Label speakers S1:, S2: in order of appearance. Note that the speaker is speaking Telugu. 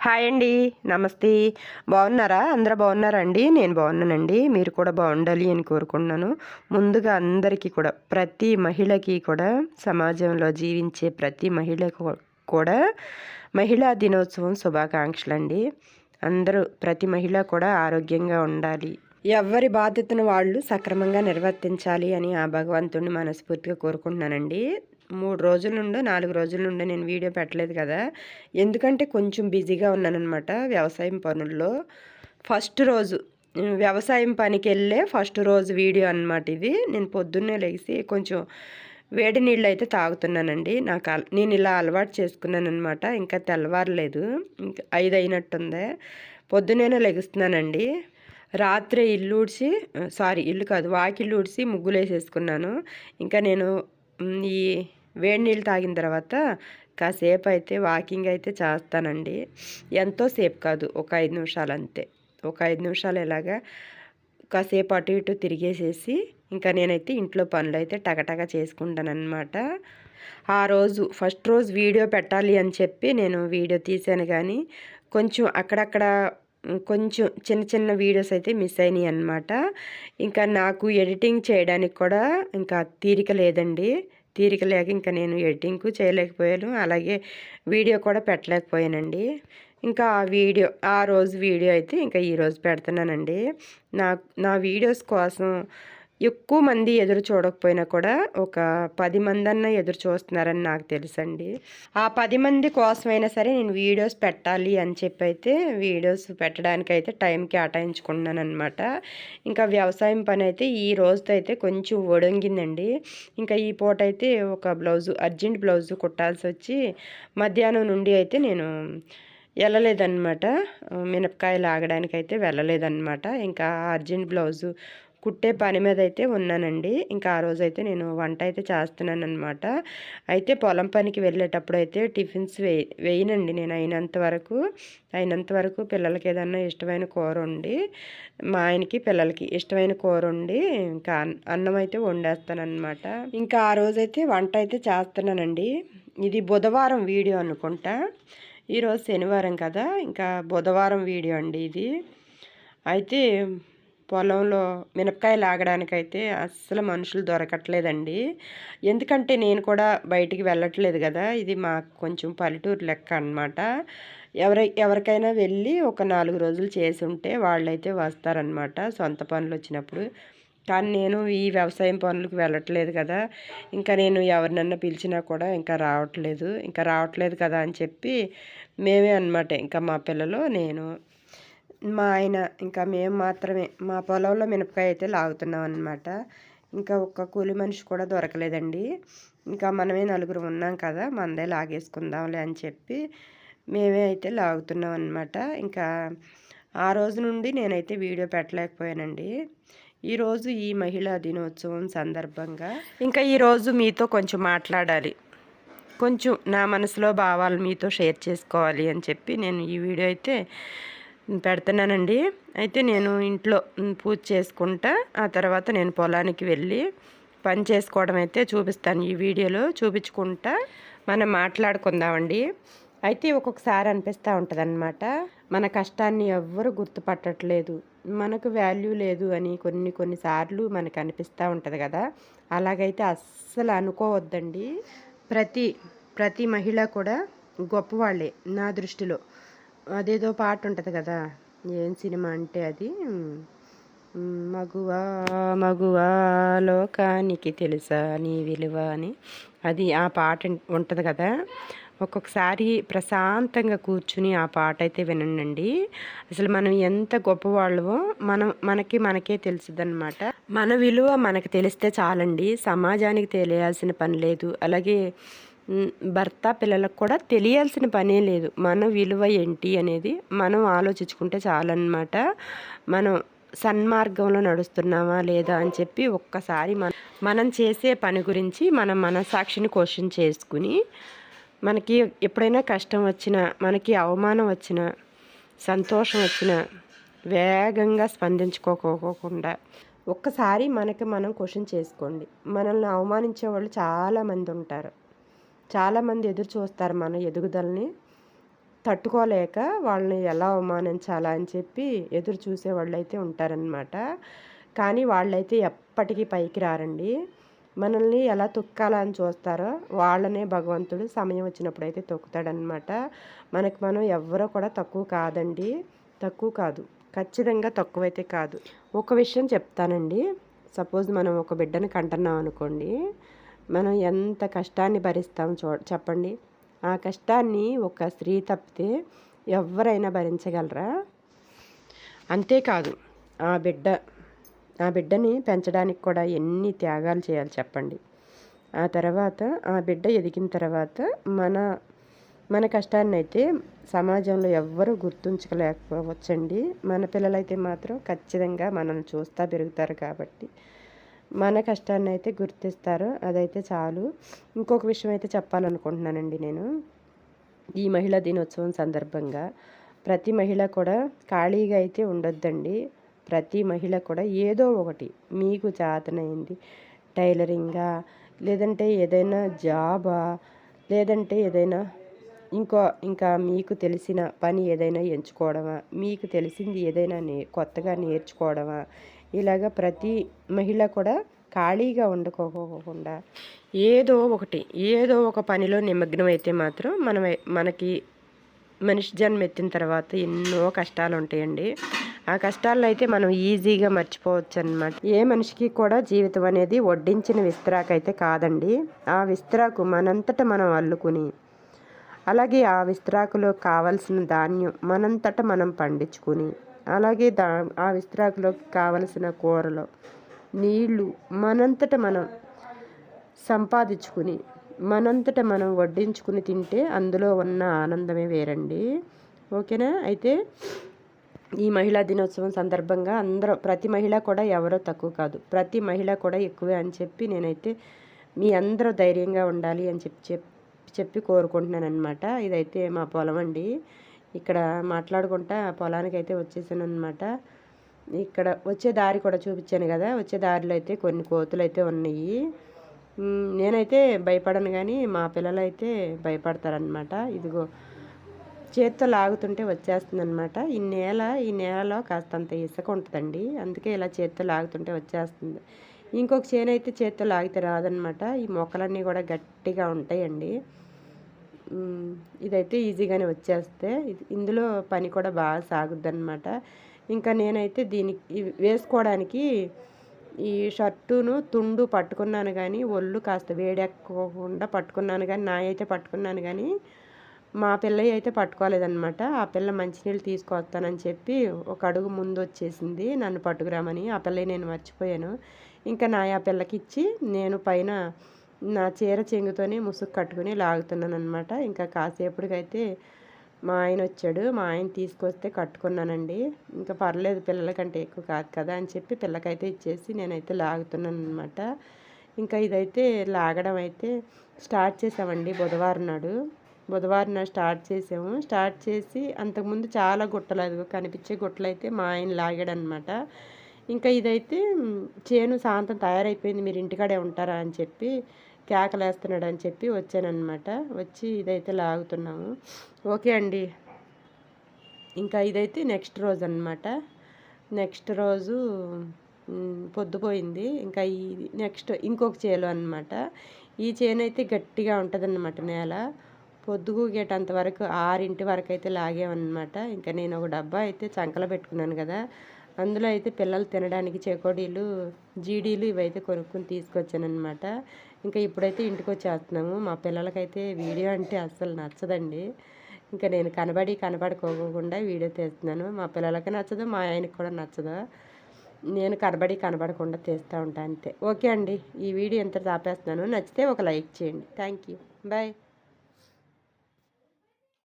S1: హాయ్ అండి. నమస్తే. బాగున్నారా? అందరూ బాగున్నారా అండి నేను బాగున్నానండి. మీరు కూడా బాగుండాలి అని కోరుకుంటున్నాను. ముందుగా అందరికీ కూడా ప్రతి మహిళకి కూడా సమాజంలో జీవించే ప్రతి మహిళకు కూడా మహిళా దినోత్సవం శుభాకాంక్షలు అండి అందరూ ప్రతి మహిళ కూడా ఆరోగ్యంగా ఉండాలి. ఎవరి బాధ్యతను వాళ్ళు సక్రమంగా నిర్వర్తించాలి అని ఆ భగవంతుడిని మనస్ఫూర్తిగా కోరుకుంటున్నానండి. మూడు రోజుల నుండి నాలుగు రోజుల నుండి నేను వీడియో పెట్టలేదు కదా. ఎందుకంటే కొంచెం బిజీగా ఉన్నానన్నమాట వ్యవసాయం పనుల్లో. ఫస్ట్ రోజు వ్యవసాయం పనికి వెళ్ళే ఫస్ట్ రోజు వీడియో అన్నమాట ఇది. నేను పొద్దున్నే లేచి కొంచెం వేడి నీళ్ళు అయితే తాగుతున్నానండి. నాకు అల- నేను ఇలా అలవాటు చేసుకున్నాను అనమాట ఇంకా తెల్లవారలేదు. ఇంకా ఐదు అయినట్టుంది. పొద్దున్నేనే లెగుస్తున్నానండి. రాత్రి ఇల్లు ఊడ్చి సారీ ఇల్లు కాదు వాకిల్లు ఊడ్చి ముగ్గులు వేసేసుకున్నాను ఇంకా నేను ఈ వేడి నీళ్ళు తాగిన తర్వాత కాసేపు అయితే వాకింగ్ అయితే చేస్తానండి. ఎంతోసేపు కాదు ఒక ఐదు నిమిషాలు అంతే. ఒక ఐదు నిమిషాలు ఇలాగా కాసేపు అటు ఇటు తిరిగేసేసి ఇంకా నేనైతే ఇంట్లో పనులు అయితే టగటగా చేసుకుంటాను ఆ రోజు ఫస్ట్ రోజు వీడియో పెట్టాలి అని చెప్పి నేను వీడియో తీసాను కానీ కొంచెం అక్కడక్కడ కొంచెం చిన్న చిన్న వీడియోస్ అయితే మిస్ అయినాయి అనమాట ఇంకా నాకు ఎడిటింగ్ చేయడానికి కూడా ఇంకా తీరిక లేదండి. తీరిక లేక ఇంకా నేను ఎడిటింగ్ చేయలేకపోయాను. అలాగే వీడియో కూడా పెట్టలేకపోయానండి. ఇంకా ఆ వీడియో ఆ రోజు వీడియో అయితే ఇంకా ఈరోజు పెడుతున్నానండి. నా నా వీడియోస్ కోసం ఎక్కువ మంది ఎదురు చూడకపోయినా కూడా ఒక పది మంది అన్న ఎదురు చూస్తున్నారని నాకు తెలుసండి. ఆ పది మంది కోసమైనా సరే నేను వీడియోస్ పెట్టాలి అని చెప్పి అయితే వీడియోస్ పెట్టడానికి అయితే టైం కేటాయించుకున్నాను అనమాట ఇంకా వ్యవసాయం పని అయితే ఈ రోజుతో అయితే కొంచెం ఒడంగిందండి. ఇంకా ఈ పూట అయితే ఒక బ్లౌజు అర్జెంట్ బ్లౌజు కుట్టాల్సి వచ్చి మధ్యాహ్నం నుండి అయితే నేను వెళ్ళలేదన్నమాట. మినపకాయలు ఆగడానికైతే వెళ్ళలేదన్నమాట. ఇంకా అర్జెంట్ బ్లౌజు కుట్టే పని మీద అయితే ఉన్నానండి. ఇంకా ఆ రోజు అయితే నేను వంట అయితే చేస్తున్నాను అనమాట అయితే పొలం పనికి వెళ్ళేటప్పుడు అయితే టిఫిన్స్ వే వేయనండి నేను అయినంత వరకు. అయినంత వరకు పిల్లలకి ఏదన్నా ఇష్టమైన కూర వండి మా ఆయనకి పిల్లలకి ఇష్టమైన కూర వండి ఇంకా అన్నం అయితే వండేస్తానమాట ఇంకా ఆ రోజైతే వంట అయితే చేస్తున్నానండి. ఇది బుధవారం వీడియో అనుకుంటా. ఈరోజు శనివారం కదా ఇంకా బుధవారం వీడియో అండి ఇది. అయితే పొలంలో మినపకాయలు ఆగడానికైతే అస్సలు మనుషులు దొరకట్లేదండి. ఎందుకంటే నేను కూడా బయటికి వెళ్ళట్లేదు కదా ఇది మాకు కొంచెం పల్లెటూరు లెక్క అన్నమాట. ఎవరి ఎవరికైనా వెళ్ళి ఒక నాలుగు రోజులు చేసి ఉంటే వాళ్ళైతే వస్తారనమాట సొంత పనులు వచ్చినప్పుడు. కానీ నేను ఈ వ్యవసాయం పనులకు వెళ్ళట్లేదు కదా ఇంకా నేను ఎవరినన్నా పిలిచినా కూడా ఇంకా రావట్లేదు. ఇంకా రావట్లేదు కదా అని చెప్పి మేమే అన్నమాట ఇంకా మా పిల్లలు నేను మా ఆయన ఇంకా మేము మాత్రమే మా పొలంలో మినపకాయ అయితే లాగుతున్నాం అనమాట ఇంకా ఒక్క కూలి మనిషి కూడా దొరకలేదండి. ఇంకా మనమే నలుగురు ఉన్నాం కదా మందే లాగేసుకుందాంలే అని చెప్పి మేమే అయితే లాగుతున్నాం అనమాట ఇంకా ఆ రోజు నుండి నేనైతే వీడియో పెట్టలేకపోయానండి. ఈరోజు ఈ మహిళా దినోత్సవం సందర్భంగా ఇంకా ఈరోజు మీతో కొంచెం మాట్లాడాలి. కొంచెం నా మనసులో భావాలు మీతో షేర్ చేసుకోవాలి అని చెప్పి నేను ఈ వీడియో అయితే పెడుతున్నానండి. అయితే నేను ఇంట్లో పూజ చేసుకుంటా ఆ తర్వాత నేను పొలానికి వెళ్ళి పని చేసుకోవడం అయితే చూపిస్తాను ఈ వీడియోలో చూపించుకుంటా మనం మాట్లాడుకుందామండి. అయితే ఒక్కొక్కసారి అనిపిస్తూ ఉంటుంది మన కష్టాన్ని ఎవ్వరు గుర్తుపట్టట్లేదు మనకు వాల్యూ లేదు అని కొన్ని కొన్నిసార్లు మనకు అనిపిస్తూ ఉంటుంది కదా. అలాగైతే అస్సలు అనుకోవద్దండి. ప్రతి ప్రతి మహిళ కూడా గొప్పవాళ్ళే నా దృష్టిలో. అదేదో పాట ఉంటుంది కదా ఏం సినిమా అంటే అది? మగువా మగువా లోకానికి తెలుసా నీ విలువ అని. అది ఆ పాట ఉంటుంది కదా. ఒక్కొక్కసారి ప్రశాంతంగా కూర్చుని ఆ పాట అయితే వినండి అసలు మనం ఎంత గొప్పవాళ్ళమో మనం మనకి మనకే తెలుసుదన్నమాట. మన విలువ మనకు తెలిస్తే చాలండి. సమాజానికి తెలియాల్సిన పని లేదు. అలాగే భర్త పిల్లలకు కూడా తెలియాల్సిన పనే లేదు. మన విలువ ఏంటి అనేది మనం ఆలోచించుకుంటే చాలన్నమాట. మనం సన్మార్గంలో నడుస్తున్నామా లేదా అని చెప్పి ఒక్కసారి మన మనం చేసే పని గురించి మన మనసాక్షిని క్వశ్చన్ చేసుకుని మనకి ఎప్పుడైనా కష్టం వచ్చినా మనకి అవమానం వచ్చినా సంతోషం వచ్చినా వేగంగా స్పందించుకోకోకుండా ఒక్కసారి మనకి మనం క్వశ్చన్ చేసుకోండి. మనల్ని అవమానించే వాళ్ళు చాలామంది ఉంటారు. చాలామంది ఎదురు చూస్తారు మన ఎదుగుదలని. తట్టుకోలేక వాళ్ళని ఎలా అవమానించాలా అని చెప్పి ఎదురు చూసేవాళ్ళు అయితే ఉంటారనమాట కానీ వాళ్ళైతే ఎప్పటికీ పైకి రారండి. మనల్ని ఎలా తొక్కాలా అని చూస్తారో వాళ్ళనే భగవంతుడు సమయం వచ్చినప్పుడు అయితే తొక్కుతాడనమాట మనకు మనం ఎవరో కూడా తక్కువ కాదండి. తక్కువ కాదు. ఖచ్చితంగా తక్కువైతే కాదు. ఒక విషయం చెప్తానండి. సపోజ్ మనం ఒక బిడ్డని కంటున్నాం అనుకోండి మనం ఎంత కష్టాన్ని భరిస్తాం చూ చెప్పండి? ఆ కష్టాన్ని ఒక స్త్రీ తప్పితే ఎవరైనా భరించగలరా? అంతేకాదు ఆ బిడ్డ ఆ బిడ్డని పెంచడానికి కూడా ఎన్ని త్యాగాలు చేయాలి చెప్పండి? ఆ తర్వాత ఆ బిడ్డ ఎదిగిన తర్వాత మన మన కష్టాన్ని అయితే సమాజంలో ఎవ్వరూ గుర్తుంచుకోలేకపోవచ్చండి. మన పిల్లలైతే మాత్రం ఖచ్చితంగా మనల్ని చూస్తూ పెరుగుతారు కాబట్టి. మన కష్టాన్ని అయితే గుర్తిస్తారు. అదైతే చాలు. ఇంకొక విషయం అయితే చెప్పాలనుకుంటున్నానండి నేను. ఈ మహిళా దినోత్సవం సందర్భంగా ప్రతి మహిళ కూడా ఖాళీగా అయితే ఉండొద్దండి. ప్రతి మహిళ కూడా ఏదో ఒకటి మీకు చేతనైంది. టైలరింగా లేదంటే ఏదైనా జాబా లేదంటే ఏదైనా ఇంకో ఇంకా మీకు తెలిసిన పని ఏదైనా ఎంచుకోవడమా? మీకు తెలిసింది ఏదైనా నే కొత్తగా నేర్చుకోవడమా? ఇలాగ ప్రతి మహిళ కూడా ఖాళీగా ఉండకోకుండా ఏదో ఒకటి ఏదో ఒక పనిలో నిమగ్నం అయితే మాత్రం మనం మనకి మనిషి జన్మ ఎత్తిన తర్వాత ఎన్నో కష్టాలు ఉంటాయండి. ఆ కష్టాలను అయితే మనం ఈజీగా మర్చిపోవచ్చు అనమాట ఏ మనిషికి కూడా జీవితం అనేది వడ్డించిన విస్తరాకైతే కాదండి. ఆ విస్తరాకు మనంతట మనం అల్లుకుని అలాగే ఆ విస్తరాకులో కావలసిన ధాన్యం మనంతట మనం పండించుకుని అలాగే దా ఆ విస్తరాకులోకి కావలసిన కూరలు నీళ్ళు మనంతట మనం సంపాదించుకుని మనంతట మనం వడ్డించుకుని తింటే అందులో ఉన్న ఆనందమే వేరండి. ఓకేనా? అయితే ఈ మహిళా దినోత్సవం సందర్భంగా అందరూ ప్రతి మహిళ కూడా ఎవరో తక్కువ కాదు ప్రతి మహిళ కూడా ఎక్కువే అని చెప్పి నేనైతే మీ అందరూ ధైర్యంగా ఉండాలి అని చెప్పి చెప్పి కోరుకుంటున్నాను అనమాట ఇదైతే మా పొలం అండి. ఇక్కడ మాట్లాడుకుంటా పొలానికి అయితే వచ్చేసాను అనమాట ఇక్కడ వచ్చే దారి కూడా చూపించాను కదా వచ్చే దారిలో అయితే కొన్ని కోతులు అయితే ఉన్నాయి నేనైతే భయపడను కానీ మా పిల్లలు అయితే భయపడతారనమాట ఇదిగో చేత్తో లాగుతుంటే వచ్చేస్తుంది అనమాట ఈ నేల ఈ నేలలో కాస్తంత ఇసుక ఉంటుందండి. అందుకే ఇలా చేత్తో లాగుతుంటే వచ్చేస్తుంది. ఇంకొక చేనైతే చేత్తో లాగితే రాదనమాట ఈ మొక్కలన్నీ కూడా గట్టిగా ఉంటాయండి. ఇదైతే ఈజీగానే వచ్చేస్తే. ఇందులో పని కూడా బాగా సాగుద్ది అనమాట ఇంకా నేనైతే దీనికి వేసుకోవడానికి ఈ షర్టును తుండు పట్టుకున్నాను కానీ ఒళ్ళు కాస్త వేడెక్కకుండా పట్టుకున్నాను కానీ నా అయితే పట్టుకున్నాను కానీ మా పిల్ల అయితే పట్టుకోలేదనమాట ఆ పిల్ల మంచినీళ్ళు తీసుకొస్తానని చెప్పి ఒక అడుగు ముందు వచ్చేసింది నన్ను పట్టుకురామని. ఆ పిల్ల నేను మర్చిపోయాను. ఇంకా నా ఆ పిల్లకి ఇచ్చి నేను పైన నా చీర చెంగుతోనే ముసుగు కట్టుకుని లాగుతున్నాను అనమాట ఇంకా కాసేపటికైతే మా ఆయన వచ్చాడు. మా ఆయన తీసుకొస్తే కట్టుకున్నానండి. ఇంకా పర్లేదు పిల్లలకంటే ఎక్కువ కాదు కదా అని చెప్పి పిల్లకైతే ఇచ్చేసి నేనైతే లాగుతున్నాను అనమాట ఇంకా ఇదైతే లాగడం అయితే స్టార్ట్ చేసామండి బుధవారం నాడు. బుధవారం నాడు స్టార్ట్ చేసాము. స్టార్ట్ చేసి అంతకుముందు చాలా గుట్టలు అది కనిపించే గుట్టలు అయితే మా ఆయన లాగాడనమాట ఇంకా ఇదైతే చేను సాయంత్రం తయారైపోయింది. మీరు ఇంటికాడే ఉంటారా? అని చెప్పి కేకలేస్తున్నాడు అని చెప్పి వచ్చానమాట వచ్చి ఇదైతే లాగుతున్నాము. ఓకే అండి. ఇంకా ఇదైతే నెక్స్ట్ రోజు అనమాట నెక్స్ట్ రోజు పొద్దుపోయింది. ఇంకా ఈ నెక్స్ట్ ఇంకొక చేలు అనమాట ఈ చేను అయితే గట్టిగా ఉంటుందన్నమాట నేల. పొద్దుగూగేటంత వరకు ఆరింటి వరకు అయితే లాగామన్నమాట. ఇంకా నేను ఒక డబ్బా అయితే చంకలో పెట్టుకున్నాను కదా. అందులో అయితే పిల్లలు తినడానికి చెకోడీలు జీడీలు ఇవైతే కొనుక్కొని తీసుకొచ్చానమాట ఇంకా ఇప్పుడైతే ఇంటికి వచ్చేస్తున్నాము మా పిల్లలకైతే వీడియో అంటే అస్సలు నచ్చదండి. ఇంకా నేను కనబడి కనబడుకోకుండా వీడియో తీస్తున్నాను. మా పిల్లలకి నచ్చదు మా ఆయనకి కూడా నచ్చదు. నేను కనబడి కనబడకుండా తీస్తూ ఉంటాను అంతే. ఓకే అండి ఈ వీడియో ఎంత ఆపేస్తున్నాను. నచ్చితే ఒక లైక్ చేయండి. Thank you. బాయ్.